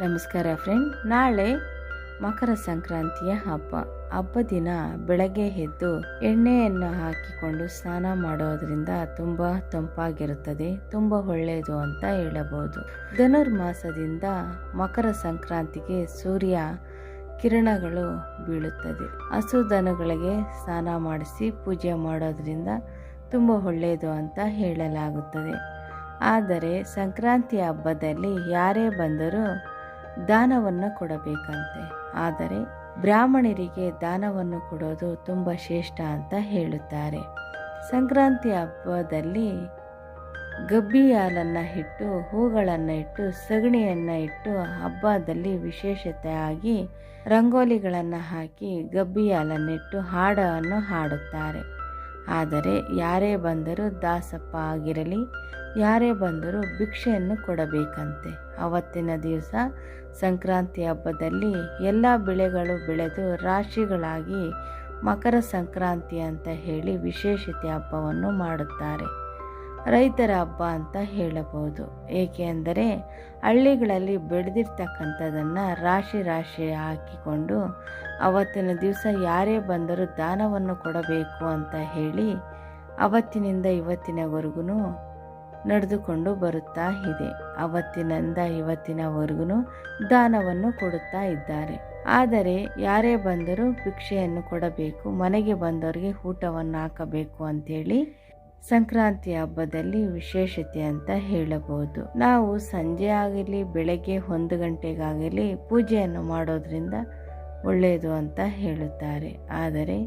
ನಮಸ್ಕಾರ ಫ್ರೆಂಡ್ ನಾಳೆ ಮಕರ ಸಂಕ್ರಾಂತಿಯ ಹಬ್ಬ. ಹಬ್ಬ ದಿನ ಬೆಳಗ್ಗೆ ಎದ್ದು ಎಣ್ಣೆಯನ್ನು ಹಾಕಿಕೊಂಡು ಸ್ನಾನ ಮಾಡೋದ್ರಿಂದ ತುಂಬ ತಂಪಾಗಿರುತ್ತದೆ. ತುಂಬ ಒಳ್ಳೆಯದು ಅಂತ ಹೇಳಬಹುದು. ಧನುರ್ಮಾಸದಿಂದ ಮಕರ ಸಂಕ್ರಾಂತಿಗೆ ಸೂರ್ಯ ಕಿರಣಗಳು ಬೀಳುತ್ತದೆ. ಹಸು ದನಗಳಿಗೆ ಸ್ನಾನ ಮಾಡಿಸಿ ಪೂಜೆ ಮಾಡೋದ್ರಿಂದ ತುಂಬ ಒಳ್ಳೆಯದು ಅಂತ ಹೇಳಲಾಗುತ್ತದೆ. ಆದರೆ ಸಂಕ್ರಾಂತಿ ಹಬ್ಬದಲ್ಲಿ ಯಾರೇ ಬಂದರೂ ದಾನವನ್ನು ಕೊಡಬೇಕಂತೆ. ಆದರೆ ಬ್ರಾಹ್ಮಣರಿಗೆ ದಾನವನ್ನು ಕೊಡೋದು ತುಂಬ ಶ್ರೇಷ್ಠ ಅಂತ ಹೇಳುತ್ತಾರೆ. ಸಂಕ್ರಾಂತಿ ಹಬ್ಬದಲ್ಲಿ ಗಬ್ಬಿ ಹಾಲನ್ನು ಇಟ್ಟು, ಹೂಗಳನ್ನು ಇಟ್ಟು, ಸಗಣಿಯನ್ನು ಇಟ್ಟು ಹಬ್ಬದಲ್ಲಿ ವಿಶೇಷತೆಯಾಗಿ ರಂಗೋಲಿಗಳನ್ನು ಹಾಕಿ ಗಬ್ಬಿ ಹಾಲನ್ನಿಟ್ಟು ಹಾಡನ್ನು ಹಾಡುತ್ತಾರೆ. ಆದರೆ ಯಾರೇ ಬಂದರೂ ದಾಸಪ್ಪ ಆಗಿರಲಿ ಯಾರೇ ಬಂದರೂ ಭಿಕ್ಷೆಯನ್ನು ಕೊಡಬೇಕಂತೆ. ಅವತ್ತಿನ ದಿವಸ ಸಂಕ್ರಾಂತಿ ಹಬ್ಬದಲ್ಲಿ ಎಲ್ಲ ಬೆಳೆಗಳು ಬೆಳೆದು ರಾಶಿಗಳಾಗಿ ಮಕರ ಸಂಕ್ರಾಂತಿ ಅಂತ ಹೇಳಿ ವಿಶೇಷತೆ ಹಬ್ಬವನ್ನು ಮಾಡುತ್ತಾರೆ. ರೈತರ ಹಬ್ಬ ಅಂತ ಹೇಳಬಹುದು. ಏಕೆಂದರೆ ಹಳ್ಳಿಗಳಲ್ಲಿ ಬೆಳೆದಿರ್ತಕ್ಕಂಥದ್ದನ್ನು ರಾಶಿ ರಾಶಿ ಹಾಕಿಕೊಂಡು ಅವತ್ತಿನ ದಿವಸ ಯಾರೇ ಬಂದರೂ ದಾನವನ್ನು ಕೊಡಬೇಕು ಅಂತ ಹೇಳಿ ಅವತ್ತಿನಿಂದ ಇವತ್ತಿನವರೆಗೂ ನಡೆದುಕೊಂಡು ಬರುತ್ತಾ ಇದೆ. ಅವತ್ತಿನಿಂದ ಇವತ್ತಿನವರೆಗೂ ದಾನವನ್ನು ಕೊಡುತ್ತಾ ಇದ್ದಾರೆ. ಆದರೆ ಯಾರೇ ಬಂದರೂ ಭಿಕ್ಷೆಯನ್ನು ಕೊಡಬೇಕು, ಮನೆಗೆ ಬಂದವರಿಗೆ ಊಟವನ್ನು ಹಾಕಬೇಕು ಅಂತೇಳಿ ಸಂಕ್ರಾಂತಿ ಹಬ್ಬದಲ್ಲಿ ವಿಶೇಷತೆ ಅಂತ ಹೇಳಬಹುದು. ನಾವು ಸಂಜೆ ಆಗಲಿ, ಬೆಳಗ್ಗೆ ಒಂದು ಗಂಟೆಗಾಗಲಿ ಪೂಜೆಯನ್ನು ಮಾಡೋದ್ರಿಂದ ಒಳ್ಳೆಯದು ಅಂತ ಹೇಳುತ್ತಾರೆ. ಆದರೆ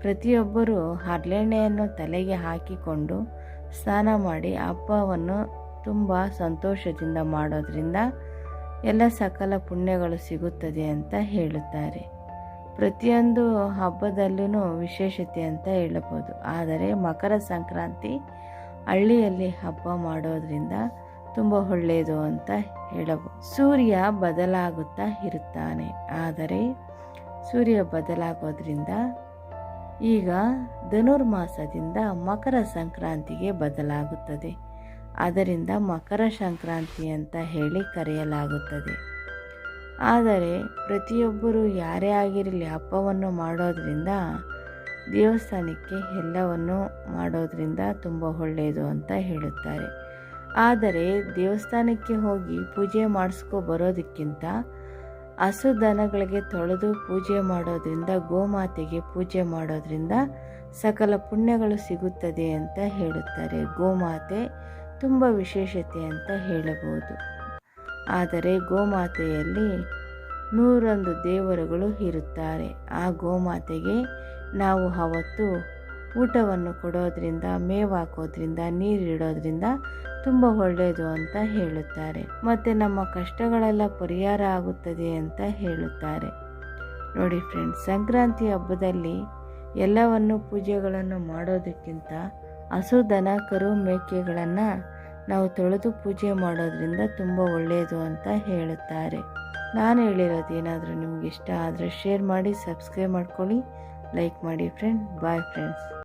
ಪ್ರತಿಯೊಬ್ಬರೂ ಹರಳೆಣ್ಣೆಯನ್ನು ತಲೆಗೆ ಹಾಕಿಕೊಂಡು ಸ್ನಾನ ಮಾಡಿ ಹಬ್ಬವನ್ನು ತುಂಬ ಸಂತೋಷದಿಂದ ಮಾಡೋದ್ರಿಂದ ಎಲ್ಲ ಸಕಲ ಪುಣ್ಯಗಳು ಸಿಗುತ್ತದೆ ಅಂತ ಹೇಳುತ್ತಾರೆ. ಪ್ರತಿಯೊಂದು ಹಬ್ಬದಲ್ಲೂ ವಿಶೇಷತೆ ಅಂತ ಹೇಳಬಹುದು. ಆದರೆ ಮಕರ ಸಂಕ್ರಾಂತಿ ಹಳ್ಳಿಯಲ್ಲಿ ಹಬ್ಬ ಮಾಡೋದ್ರಿಂದ ತುಂಬ ಒಳ್ಳೆಯದು ಅಂತ ಹೇಳಬಹುದು. ಸೂರ್ಯ ಬದಲಾಗುತ್ತಾ ಇರುತ್ತಾನೆ. ಆದರೆ ಸೂರ್ಯ ಬದಲಾಗೋದ್ರಿಂದ ಈಗ ಧನುರ್ಮಾಸದಿಂದ ಮಕರ ಸಂಕ್ರಾಂತಿಗೆ ಬದಲಾಗುತ್ತದೆ. ಅದರಿಂದ ಮಕರ ಸಂಕ್ರಾಂತಿ ಅಂತ ಹೇಳಿ ಕರೆಯಲಾಗುತ್ತದೆ. ಆದರೆ ಪ್ರತಿಯೊಬ್ಬರು ಯಾರೇ ಆಗಿರಲಿ ಹಬ್ಬವನ್ನು ಮಾಡೋದರಿಂದ ದೇವಸ್ಥಾನಕ್ಕೆ ಎಲ್ಲವನ್ನು ಮಾಡೋದರಿಂದ ತುಂಬ ಒಳ್ಳೆಯದು ಅಂತ ಹೇಳುತ್ತಾರೆ. ಆದರೆ ದೇವಸ್ಥಾನಕ್ಕೆ ಹೋಗಿ ಪೂಜೆ ಮಾಡಿಸ್ಕೊ ಬರೋದಕ್ಕಿಂತ ಹಸು ದನಗಳಿಗೆ ತೊಳೆದು ಪೂಜೆ ಮಾಡೋದ್ರಿಂದ, ಗೋಮಾತೆಗೆ ಪೂಜೆ ಮಾಡೋದ್ರಿಂದ ಸಕಲ ಪುಣ್ಯಗಳು ಸಿಗುತ್ತದೆ ಅಂತ ಹೇಳುತ್ತಾರೆ. ಗೋಮಾತೆ ತುಂಬ ವಿಶೇಷತೆ ಅಂತ ಹೇಳಬಹುದು. ಆದರೆ ಗೋಮಾತೆಯಲ್ಲಿ ನೂರೊಂದು ದೇವರುಗಳು ಇರುತ್ತಾರೆ. ಆ ಗೋಮಾತೆಗೆ ನಾವು ಅವತ್ತು ಊಟವನ್ನು ಕೊಡೋದ್ರಿಂದ ಮೇವು ಹಾಕೋದ್ರಿಂದ ನೀರಿಡೋದ್ರಿಂದ ತುಂಬ ಒಳ್ಳೆಯದು ಅಂತ ಹೇಳುತ್ತಾರೆ. ಮತ್ತು ನಮ್ಮ ಕಷ್ಟಗಳೆಲ್ಲ ಪರಿಹಾರ ಆಗುತ್ತದೆ ಅಂತ ಹೇಳುತ್ತಾರೆ. ನೋಡಿ ಫ್ರೆಂಡ್ಸ್ ಸಂಕ್ರಾಂತಿ ಹಬ್ಬದಲ್ಲಿ ಎಲ್ಲವನ್ನು ಪೂಜೆಗಳನ್ನು ಮಾಡೋದಕ್ಕಿಂತ ಹಸು, ದನ, ಕರು, ಮೇಕೆಗಳನ್ನು ನಾವು ತೊಳೆದು ಪೂಜೆ ಮಾಡೋದ್ರಿಂದ ತುಂಬ ಒಳ್ಳೆಯದು ಅಂತ ಹೇಳುತ್ತಾರೆ. ನಾನು ಹೇಳಿರೋದು ಏನಾದರೂ ನಿಮ್ಗೆ ಇಷ್ಟ ಆದರೆ ಶೇರ್ ಮಾಡಿ ಸಬ್ಸ್ಕ್ರೈಬ್ ಮಾಡ್ಕೊಳ್ಳಿ. ಲೈಕ್ ಮಾಡಿ ಫ್ರೆಂಡ್ ಬಾಯ್ ಫ್ರೆಂಡ್ಸ್